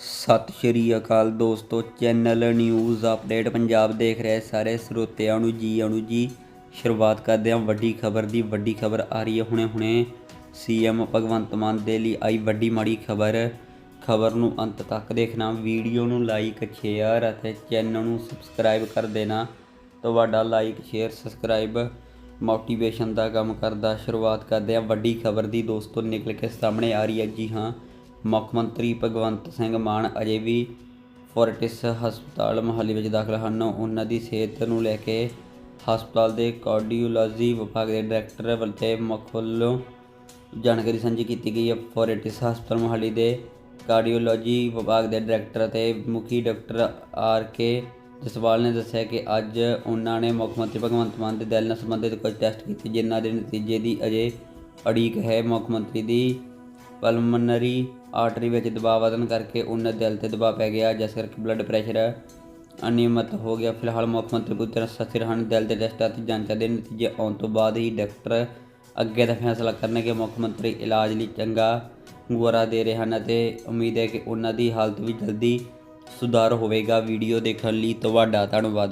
ਸਤਿ ਸ਼੍ਰੀ ਅਕਾਲ ਦੋਸਤੋ, channel news update Punjab ਦੇਖ ਰਹੇ ਸਾਰੇ ਸਰੋਤਿਆਂ ਨੂੰ ਜੀ ਆਇਆਂ ਜੀ ਸ਼ੁਰੂਆਤ ਕਰਦੇ ਹਾਂ। ਵੱਡੀ ਖਬਰ ਦੀ ਵੱਡੀ ਖਬਰ ਆ ਰਹੀ ਹੈ ਹੁਣੇ ਹੁਣੇ। ਸੀਐਮ ਭਗਵੰਤ ਮਾਨ ਦੇ ਲਈ ਆਈ ਵੱਡੀ ਮਾੜੀ ਖਬਰ। ਖਬਰ ਨੂੰ ਅੰਤ ਤੱਕ ਦੇਖਣਾ, ਵੀਡੀਓ ਨੂੰ ਲਾਈਕ ਸ਼ੇਅਰ ਅਤੇ ਚੈਨਲ ਨੂੰ ਸਬਸਕ੍ਰਾਈਬ ਕਰ ਦੇਣਾ। ਤੁਹਾਡਾ ਲਾਈਕ ਸ਼ੇਅਰ ਸਬਸਕ੍ਰਾਈਬ ਮੋਟੀਵੇਸ਼ਨ ਦਾ ਕੰਮ ਕਰਦਾ। ਸ਼ੁਰੂਆਤ ਕਰਦੇ ਹਾਂ। ਵੱਡੀ ਖਬਰ ਦੀ ਦੋਸਤੋ, ਨਿਕਲ ਕੇ ਸਾਹਮਣੇ ਆ ਰਹੀ ਹੈ। ਜੀ ਹਾਂ ਮੁੱਖ ਮੰਤਰੀ ਭਗਵੰਤ ਸਿੰਘ ਮਾਨ ਅਜੇ ਵੀ ਫੋਰਟਿਸ ਹਸਪਤਾਲ ਮੋਹਾਲੀ ਵਿੱਚ ਦਾਖਲ ਹਨ। ਉਹਨਾਂ ਦੀ ਸਿਹਤ ਨੂੰ ਲੈ ਕੇ ਹਸਪਤਾਲ ਦੇ ਕਾਰਡੀਓਲੋਜੀ ਵਿਭਾਗ ਦੇ ਡਾਇਰੈਕਟਰ ਵੱਲੋਂ ਮੁੱਖ ਵੱਲੋਂ ਜਾਣਕਾਰੀ ਸਾਂਝੀ ਕੀਤੀ ਗਈ ਹੈ। ਫੋਰਟਿਸ ਹਸਪਤਾਲ ਮੋਹਾਲੀ ਦੇ ਕਾਰਡੀਓਲੋਜੀ ਵਿਭਾਗ ਦੇ ਡਾਇਰੈਕਟਰ ਅਤੇ ਮੁਖੀ ਡਾਕਟਰ ਆਰ ਕੇ ਜਸਵਾਲ ਨੇ ਦੱਸਿਆ ਕਿ ਅੱਜ ਉਹਨਾਂ ਨੇ ਮੁੱਖ ਮੰਤਰੀ ਭਗਵੰਤ ਮਾਨ ਦੇ ਦਿਲ ਨਾਲ ਸੰਬੰਧਿਤ ਕੁਝ ਟੈਸਟ ਕੀਤੇ, ਜਿਨ੍ਹਾਂ ਦੇ ਨਤੀਜੇ ਦੀ ਅਜੇ ਅੜੀਕ ਹੈ। ਮੁੱਖ ਮੰਤਰੀ ਦੀ ਪਲਮਨਰੀ ਆਰਟਰੀ ਵਿੱਚ ਦਬਾਅ ਵਧਣ ਕਰਕੇ ਉਹਨਾਂ ਦਿਲ ਤੇ ਦਬਾਅ ਪੈ ਗਿਆ, ਜਿਸ ਕਰਕੇ ਬਲੱਡ ਪ੍ਰੈਸ਼ਰ ਅਨਿਯਮਿਤ ਹੋ ਗਿਆ। ਫਿਲਹਾਲ ਮੁੱਖ ਮੰਤਰੀ ਪੁੱਤਰ ਸਥਿਰ ਹਨ ਦਿਲ ਦੇ ਟੈਸਟ ਅਤੇ ਜਾਂਚਾਂ ਦੇ ਨਤੀਜੇ ਆਉਣ ਤੋਂ ਬਾਅਦ ਹੀ ਡਾਕਟਰ ਅੱਗੇ ਦਾ ਫੈਸਲਾ ਕਰਨਗੇ। ਮੁੱਖ ਮੰਤਰੀ ਇਲਾਜ ਲਈ ਚੰਗਾ ਗੁਆਰਾ ਦੇ ਰਹੇ ਹਨ ਅਤੇ ਉਮੀਦ ਹੈ ਕਿ ਉਹਨਾਂ ਦੀ ਹਾਲਤ ਵੀ ਜਲਦੀ ਸੁਧਾਰ ਹੋਵੇਗਾ। ਵੀਡੀਓ ਦੇਖਣ ਲਈ ਤੁਹਾਡਾ ਧੰਨਵਾਦ।